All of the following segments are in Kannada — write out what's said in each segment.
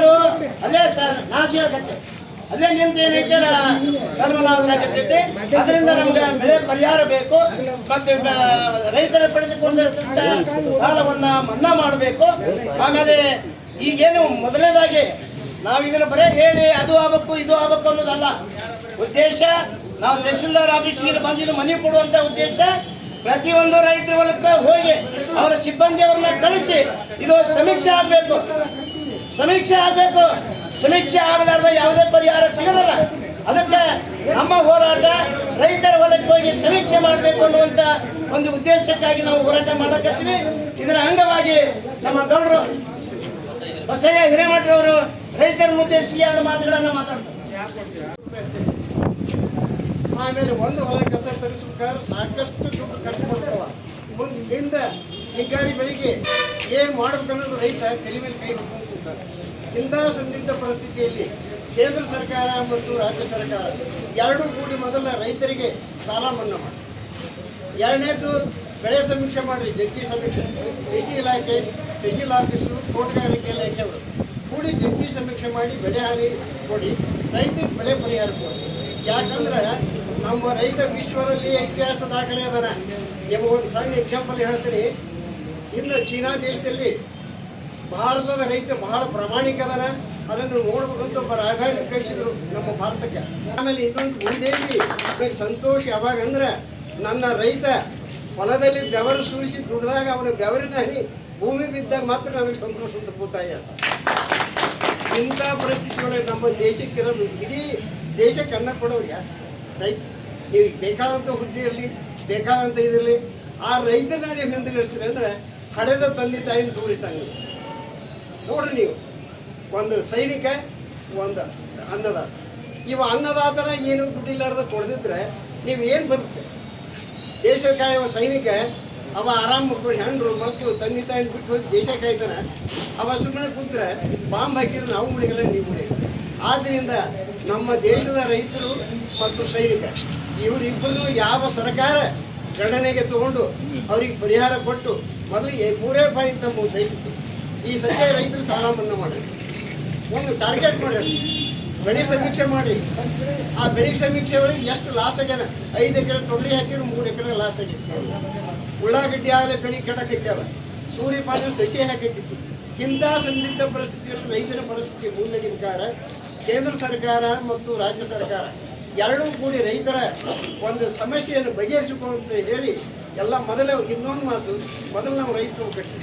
ಬೆಳೆಗಳು ಅಲ್ಲೇ ಸರ್, ನಾಶ ಹೇಳ್ಕತ್ತೆ. ಅಲ್ಲೇ ನಿಮ್ದು ಏನೈತೆ ಸರ್ವನಾಶ ಆಗತ್ತೈತೆ. ಅದರಿಂದ ನಮ್ಗೆ ಬೆಳೆ ಪರಿಹಾರ ಬೇಕು ಮತ್ತೆ ರೈತರ ಪಡೆದುಕೊಂಡಿರ್ತಕ್ಕಂಥ ಸಾಲವನ್ನ ಮನ್ನಾ ಮಾಡಬೇಕು. ಆಮೇಲೆ ಈಗೇನು ಮೊದಲನೇದಾಗಿ ನಾವು ಇದನ್ನ ಬರೇ ಹೇಳಿ ಅದು ಆಗಬೇಕು, ಇದು ಆಗಬೇಕು ಅನ್ನೋದಲ್ಲ. ಉದ್ದೇಶ, ನಾವು ತಹಶೀಲ್ದಾರ್ ಆಫೀಸ್ಗೆ ಬಂದಿದ್ದು ಮನೆ ಕೊಡುವಂತ ಉದ್ದೇಶ, ಪ್ರತಿಯೊಂದು ರೈತರ ಹೊಲಕ್ಕೆ ಹೋಗಿ ಅವರ ಸಿಬ್ಬಂದಿಯವ್ರನ್ನ ಕಳಿಸಿ ಇದು ಸಮೀಕ್ಷೆ ಆಗಬೇಕು. ಸಮೀಕ್ಷೆ ಆಗಬೇಕು. ಸಮೀಕ್ಷೆ ಆಗಲಾರ್ದ ಯಾವುದೇ ಪರಿಹಾರ ಸಿಗೋದಿಲ್ಲ. ಅದಕ್ಕೆ ನಮ್ಮ ಹೋರಾಟ ರೈತರ ಹೊಲಕ್ಕೆ ಹೋಗಿ ಸಮೀಕ್ಷೆ ಮಾಡಬೇಕು ಅನ್ನುವಂತ ಒಂದು ಉದ್ದೇಶಕ್ಕಾಗಿ ನಾವು ಹೋರಾಟ ಮಾಡಕತ್ತೀವಿ. ಇದರ ಅಂಗವಾಗಿ ನಮ್ಮ ಗೌಡರು ಬಸಯ್ಯ ಹಿರೇಮಠರವರು ರೈತರ ಉದ್ದೇಶಿಸಿ ಎರಡು ಮಾತುಗಳನ್ನು ಮಾತಾಡ್ತಾರೆ. ಆಮೇಲೆ ಒಂದು ಹೊಲ ಕಸ ತರಿಸ್ಬೇಕಾದ್ರೆ ಸಾಕಷ್ಟು ದುಡ್ಡು ಖರ್ಚು ಮಾಡ್ತಾವ ಹಿಂಗಾರಿ ಬೆಳಿಗ್ಗೆ ಏನು ಮಾಡ್ಬೇಕನ್ನೋದು ರೈತ ಕೈ ಹಿಡ್ಕೊಂಡು ಕೂತಾರೆ ಇಂತಹ ಸಂದಿಗ್ಧ ಪರಿಸ್ಥಿತಿಯಲ್ಲಿ ಕೇಂದ್ರ ಸರ್ಕಾರ ಮತ್ತು ರಾಜ್ಯ ಸರ್ಕಾರ ಎರಡೂ ಕೂಡಿ ಮೊದಲ ರೈತರಿಗೆ ಸಾಲ ಮನ್ನಾ ಮಾಡಿ. ಎರಡನೇದು ಬೆಳೆ ಸಮೀಕ್ಷೆ ಮಾಡಿರಿ ಜಂಟಿ ಸಮೀಕ್ಷೆ. ಕೃಷಿ ಇಲಾಖೆ ತಹಶೀಲ್ ಆಫೀಸು ತೋಟಗಾರಿಕೆ ಇಲಾಖೆಯವರು ಕೂಡಿ ಜಂಟಿ ಸಮೀಕ್ಷೆ ಮಾಡಿ ಬೆಳೆ ಹಾನಿ ಕೊಡಿ, ರೈತರಿಗೆ ಬೆಳೆ ಪರಿಹಾರ ಕೊಡಿ. ಯಾಕಂದ್ರೆ ನಮ್ಮ ರೈತ ವಿಶ್ವದಲ್ಲಿ ಇತಿಹಾಸ ದಾಖಲೆ ಅದಾನ. ನಿಮಗೊಂದು ಸಣ್ಣ ಎಕ್ಸಾಂಪಲ್ ಹೇಳ್ತೀನಿ. ಇನ್ನು ಚೀನಾ ದೇಶದಲ್ಲಿ ಭಾರತದ ರೈತ ಬಹಳ ಪ್ರಾಮಾಣಿಕ ಅದನ. ಅದನ್ನು ನೋಡ್ಬೇಕಂತ ಒಬ್ಬ ರಾಯಭಾರಿ ಕಳಿಸಿದ್ರು ನಮ್ಮ ಭಾರತಕ್ಕೆ. ಆಮೇಲೆ ಇನ್ನೊಂದು ಉಳಿದೇವಿ ನನಗೆ ಸಂತೋಷ ಯಾವಾಗ ಅಂದ್ರೆ, ನನ್ನ ರೈತ ಹೊಲದಲ್ಲಿ ಬೆವರು ಸುರಿಸಿ ದುಡಿದಾಗ ಅವನ ಬೆವರಿನ ಹನಿ ಭೂಮಿ ಬಿದ್ದಾಗ ಮಾತ್ರ ನನಗೆ ಸಂತೋಷ ಅಂತ ಅಂತ. ಇಂಥ ಪರಿಸ್ಥಿತಿಯೊಳಗೆ ನಮ್ಮ ದೇಶಕ್ಕಿರೋದು ಇಡೀ ದೇಶಕ್ಕೆ ಅನ್ನ ಕೊಡೋರು ಯಾರು? ರೈತ ನೀವು ಬೇಕಾದಂಥ ಹುದ್ದೆ ಇರಲಿ ಬೇಕಾದಂಥ ಇದಿರಲಿ, ಆ ರೈತನ ನೀವು ಹಿಂದಿರಿಸ್ತೀರಿ ಅಂದ್ರೆ ಹಡೆದ ತಂದೆ ತಾಯಿನ ದೂರ ಇಟ್ಟಂಗೆ ನೋಡ್ರಿ ನೀವು. ಒಂದು ಸೈನಿಕ, ಒಂದು ಅನ್ನದಾತ. ಇವ ಅನ್ನದಾತನ ಏನು ದುಡ್ಡಿಲ್ಲಾರ್ದ ಕೊಡ್ದಿದ್ರೆ ನೀವು ಏನು ಬರುತ್ತೆ ದೇಶ ಕಾಯುವ ಸೈನಿಕ, ಅವ ಆರಾಮ ಹೆಣ್ಣು ಮಕ್ಕಳು, ತಂದೆ ತಾಯಿ ಬಿಟ್ಟು ಹೋಗಿ ದೇಶ ಕಾಯ್ತಾನೆ. ಅವ ಸುಮ್ಮನೆ ಕೂತ್ರೆ ಬಾಂಬ್ ಹಾಕಿದ್ರೆ ನಾವು ಮುಳಿಗಲ್ಲ ನೀವು ಮುಳಿಗಲ್ಲ ಆದ್ದರಿಂದ ನಮ್ಮ ದೇಶದ ರೈತರು ಮತ್ತು ಸೈನಿಕ ಇವರಿಬ್ಬರು ಯಾವ ಸರ್ಕಾರ ಗಣನೆಗೆ ತಗೊಂಡು ಅವರಿಗೆ ಪರಿಹಾರ ಕೊಟ್ಟು ಮೊದಲು ಮೂರೇ ಪಾಯಿಂಟ್ ನಮ್ಮ ಉದ್ದೇಶಿತ್ತು ಈ ಸದ್ಯ ರೈತರು ಸಾಲ ಮನ್ನಾ ಮಾಡಿ ಒಂದು ಟಾರ್ಗೆಟ್ ಮಾಡಿ ಬೆಳೆ ಸಮೀಕ್ಷೆ ಮಾಡಿ. ಆ ಬೆಳೆ ಸಮೀಕ್ಷೆ ಒಳಗೆ ಎಷ್ಟು ಲಾಸ್ ಆಗ್ಯಾನ? ಐದು ಎಕರೆ ತೊಗರಿ ಹಾಕಿದ್ರೆ ಮೂರು ಎಕರೆ ಲಾಸ್ ಆಗಿತ್ತು. ಉಳ್ಳಾಗಡ್ಡಿ ಆಗಲೇ ಬೆಳೆ ಕೆಡಕೈತ್ಯಾವ ಸೂರ್ಯಪಾನ ಸಸಿ ಹಾಕಿದ್ದಿತ್ತು ಇಂಥ ಸಂದಿಗ್ಧ ಪರಿಸ್ಥಿತಿಯಲ್ಲಿ ರೈತರ ಪರಿಸ್ಥಿತಿ ಮುನ್ನಡೆಯಬೇಕಾದ್ರೆ ಕೇಂದ್ರ ಸರ್ಕಾರ ಮತ್ತು ರಾಜ್ಯ ಸರ್ಕಾರ ಎರಡೂ ಕೂಡಿ ರೈತರ ಒಂದು ಸಮಸ್ಯೆಯನ್ನು ಬಗೆಹರಿಸಿಕೊಂಡು ಹೇಳಿ ಎಲ್ಲ ಮೊದಲೇ ಇನ್ನೊಂದು ಮಾತು ಮೊದಲು ನಾವು ರೈತರು ಕಟ್ಟಿ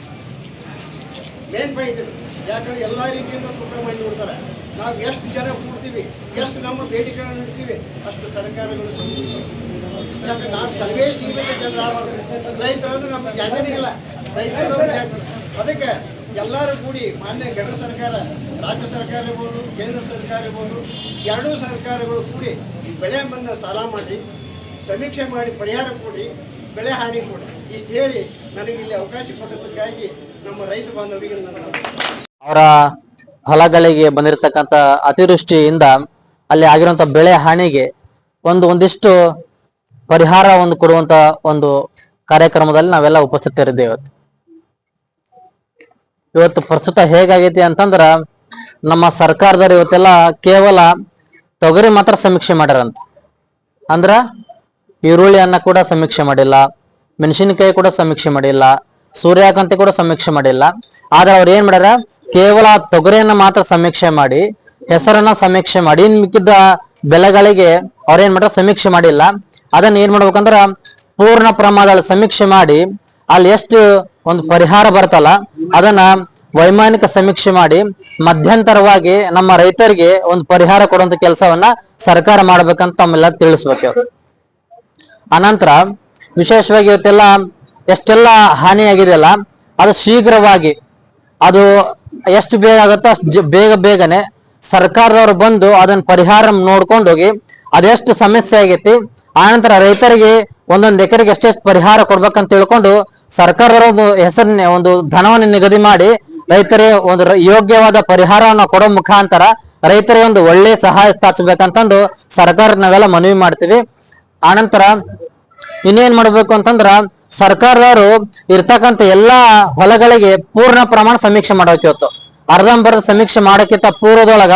ಮೇನ್ ಪಾಯಿಂಟ್ ಇದು. ಯಾಕಂದ್ರೆ ಎಲ್ಲ ರೀತಿಯಿಂದ ತೂಕ ಮಾಡಿ ನೋಡ್ತಾರೆ. ನಾವು ಎಷ್ಟು ಜನ ಕೂಡ್ತೀವಿ, ಎಷ್ಟು ನಮ್ಮ ಬೇಡಿಕೆಗಳನ್ನು ಇಡ್ತೀವಿ, ಅಷ್ಟು ಸರ್ಕಾರಗಳು ಯಾಕಂದ್ರೆ ನಾವು ಸೀಮಿತ ಜನರ ರೈತರಂದ್ರೆ ನಮ್ಮ ಜಾಗನೇ ಇಲ್ಲ. ರೈತರು ಅದಕ್ಕೆ ಎಲ್ಲರೂ ಕೂಡಿ ಮಾನ್ಯ ಕೇಂದ್ರ ಸರ್ಕಾರ, ರಾಜ್ಯ ಸರ್ಕಾರ ಇರ್ಬೋದು, ಕೇಂದ್ರ ಸರ್ಕಾರ ಇರ್ಬೋದು, ಎರಡೂ ಸರ್ಕಾರಗಳು ಕೂಡಿ ಬೆಳೆ ಬಂದ ಸಾಲ ಮಾಡಿ ಸಮೀಕ್ಷೆ ಮಾಡಿ ಪರಿಹಾರ ಕೊಡಿ ಬೆಳೆ ಹಾನಿ ಕೊಡಿ ಇಷ್ಟು ಹೇಳಿ ನನಗೆ ಇಲ್ಲಿ ಅವಕಾಶ ಕೊಟ್ಟದಕ್ಕಾಗಿ ಅವರ ಹೊಲಗಳಿಗೆ ಬಂದಿರತಕ್ಕಂತ ಅತಿವೃಷ್ಟಿಯಿಂದ ಅಲ್ಲಿ ಆಗಿರುವಂತ ಬೆಳೆ ಹಾನಿಗೆ ಒಂದು ಒಂದಿಷ್ಟು ಪರಿಹಾರ ಒಂದು ಕೊಡುವಂತ ಒಂದು ಕಾರ್ಯಕ್ರಮದಲ್ಲಿ ನಾವೆಲ್ಲ ಉಪಸ್ಥಿತರಿದ್ದೇವೆ. ಇವತ್ತು ಇವತ್ತು ಪ್ರಸ್ತುತ ಹೇಗಾಗೈತಿ ಅಂತಂದ್ರ ನಮ್ಮ ಸರ್ಕಾರದವ್ರು ಇವತ್ತೆಲ್ಲ ಕೇವಲ ತೊಗರಿ ಮಾತ್ರ ಸಮೀಕ್ಷೆ ಮಾಡ್ಯಾರಂತ. ಅಂದ್ರ ಈರುಳ್ಳಿಯನ್ನ ಕೂಡ ಸಮೀಕ್ಷೆ ಮಾಡಿಲ್ಲ, ಮೆಣಸಿನಕಾಯಿ ಕೂಡ ಸಮೀಕ್ಷೆ ಮಾಡಿಲ್ಲ ಸೂರ್ಯಕಾಂತಿ ಕೂಡ ಸಮೀಕ್ಷೆ ಮಾಡಿಲ್ಲ. ಆದ್ರೆ ಅವ್ರು ಏನ್ ಮಾಡ್ಯಾರ? ಕೇವಲ ತೊಗರಿಯನ್ನ ಮಾತ್ರ ಸಮೀಕ್ಷೆ ಮಾಡಿ, ಹೆಸರನ್ನ ಸಮೀಕ್ಷೆ ಮಾಡಿ, ಇನ್ ಮಿಕ್ಕಿದ್ದ ಬೆಳೆಗಳಿಗೆ ಅವ್ರೇನ್ ಮಾಡ್ಯಾರ? ಸಮೀಕ್ಷೆ ಮಾಡಿಲ್ಲ. ಅದನ್ನ ಏನ್ ಮಾಡ್ಬೇಕಂದ್ರ ಪೂರ್ಣ ಪ್ರಮಾಣದಲ್ಲಿ ಸಮೀಕ್ಷೆ ಮಾಡಿ, ಅಲ್ಲಿ ಎಷ್ಟು ಒಂದು ಪರಿಹಾರ ಬರ್ತಲ್ಲ, ಅದನ್ನ ವೈಮಾನಿಕ ಸಮೀಕ್ಷೆ ಮಾಡಿ, ಮಧ್ಯಂತರವಾಗಿ ನಮ್ಮ ರೈತರಿಗೆ ಒಂದು ಪರಿಹಾರ ಕೊಡುವಂತ ಕೆಲಸವನ್ನ ಸರ್ಕಾರ ಮಾಡ್ಬೇಕಂತ ತಮ್ಮೆಲ್ಲ ತಿಳಿಸ್ಬೇಕು. ಅನಂತರ ವಿಶೇಷವಾಗಿ ಇವತ್ತೆಲ್ಲ ಎಷ್ಟೆಲ್ಲ ಹಾನಿಯಾಗಿದೆಯಲ್ಲ, ಅದು ಶೀಘ್ರವಾಗಿ ಅದು ಎಷ್ಟು ಬೇಗ ಆಗುತ್ತೋ ಬೇಗ ಬೇಗನೆ ಸರ್ಕಾರದವರು ಬಂದು ಅದನ್ನ ಪರಿಹಾರ ನೋಡ್ಕೊಂಡು ಹೋಗಿ ಅದೆಷ್ಟು ಸಮಸ್ಯೆ ಆಗೈತಿ ಆನಂತರ ರೈತರಿಗೆ ಒಂದೊಂದು ಎಕರೆಗೆ ಎಷ್ಟೆಷ್ಟು ಪರಿಹಾರ ಕೊಡ್ಬೇಕಂತ ತಿಳ್ಕೊಂಡು ಸರ್ಕಾರದವರ ಒಂದು ಹೆಸರಿನ, ಒಂದು ಧನವನ್ನು ನಿಗದಿ ಮಾಡಿ ರೈತರಿಗೆ ಒಂದು ಯೋಗ್ಯವಾದ ಪರಿಹಾರವನ್ನು ಕೊಡೋ ಮುಖಾಂತರ ರೈತರಿಗೆ ಒಂದು ಒಳ್ಳೆ ಸಹಾಯ ಸ್ಥಾಪಿಸ್ಬೇಕಂತಂದು ಸರ್ಕಾರ ನಾವೆಲ್ಲ ಮನವಿ ಮಾಡ್ತೀವಿ. ಆನಂತರ ಇನ್ನೇನ್ ಮಾಡ್ಬೇಕು ಅಂತಂದ್ರ ಸರ್ಕಾರದವರು ಇರ್ತಕ್ಕಂಥ ಎಲ್ಲಾ ಹೊಲಗಳಿಗೆ ಪೂರ್ಣ ಪ್ರಮಾಣ ಸಮೀಕ್ಷೆ ಮಾಡೋಕೆ ಇವತ್ತು ಅರ್ಧಂಬರ್ಧ ಸಮೀಕ್ಷೆ ಮಾಡೋಕ್ಕಿಂತ ಪೂರ್ವದೊಳಗ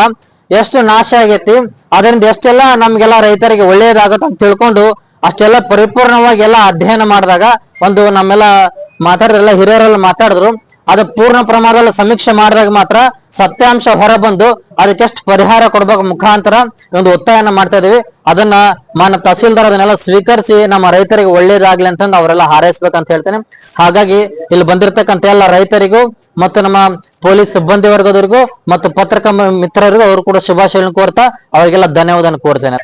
ಎಷ್ಟು ನಾಶ ಆಗೈತಿ, ಅದರಿಂದ ಎಷ್ಟೆಲ್ಲ ನಮ್ಗೆಲ್ಲ ರೈತರಿಗೆ ಒಳ್ಳೇದಾಗತ್ತೆ ಅಂತ ತಿಳ್ಕೊಂಡು ಅಷ್ಟೆಲ್ಲ ಪರಿಪೂರ್ಣವಾಗಿ ಎಲ್ಲ ಅಧ್ಯಯನ ಮಾಡಿದಾಗ ಒಂದು ನಮ್ಮೆಲ್ಲ ಮಾತಾಡಿದ್ರೆಲ್ಲ ಹಿರಿಯರೆಲ್ಲ ಮಾತಾಡಿದ್ರು ಅದು ಪೂರ್ಣ ಪ್ರಮಾಣದಲ್ಲಿ ಸಮೀಕ್ಷೆ ಮಾಡಿದಾಗ ಮಾತ್ರ ಸತ್ಯಾಂಶ ಹೊರ ಬಂದು ಅದಕ್ಕೆಷ್ಟು ಪರಿಹಾರ ಕೊಡ್ಬೇಕು ಮುಖಾಂತರ ಒಂದು ಒತ್ತಾಯನ ಮಾಡ್ತಾ ಇದೀವಿ ಅದನ್ನ ಮಾನ ತಹಸೀಲ್ದಾರ್ ಅದನ್ನೆಲ್ಲ ಸ್ವೀಕರಿಸಿ ನಮ್ಮ ರೈತರಿಗೆ ಒಳ್ಳೇದಾಗ್ಲಿ ಅಂತಂದು ಅವರೆಲ್ಲ ಹಾರೈಸ್ಬೇಕಂತ ಹೇಳ್ತೇನೆ. ಹಾಗಾಗಿ ಇಲ್ಲಿ ಬಂದಿರತಕ್ಕಂತ ಎಲ್ಲ ರೈತರಿಗೂ ಮತ್ತು ನಮ್ಮ ಪೊಲೀಸ್ ಸಿಬ್ಬಂದಿ ವರ್ಗದವರಿಗೂ ಮತ್ತು ಪತ್ರಕ ಮಿತ್ರರಿಗೂ ಅವರು ಕೂಡ ಶುಭಾಶಯನ ಕೋರ್ತಾ ಅವರಿಗೆಲ್ಲ ಧನ್ಯವಾದ ಕೋರ್ತೇನೆ.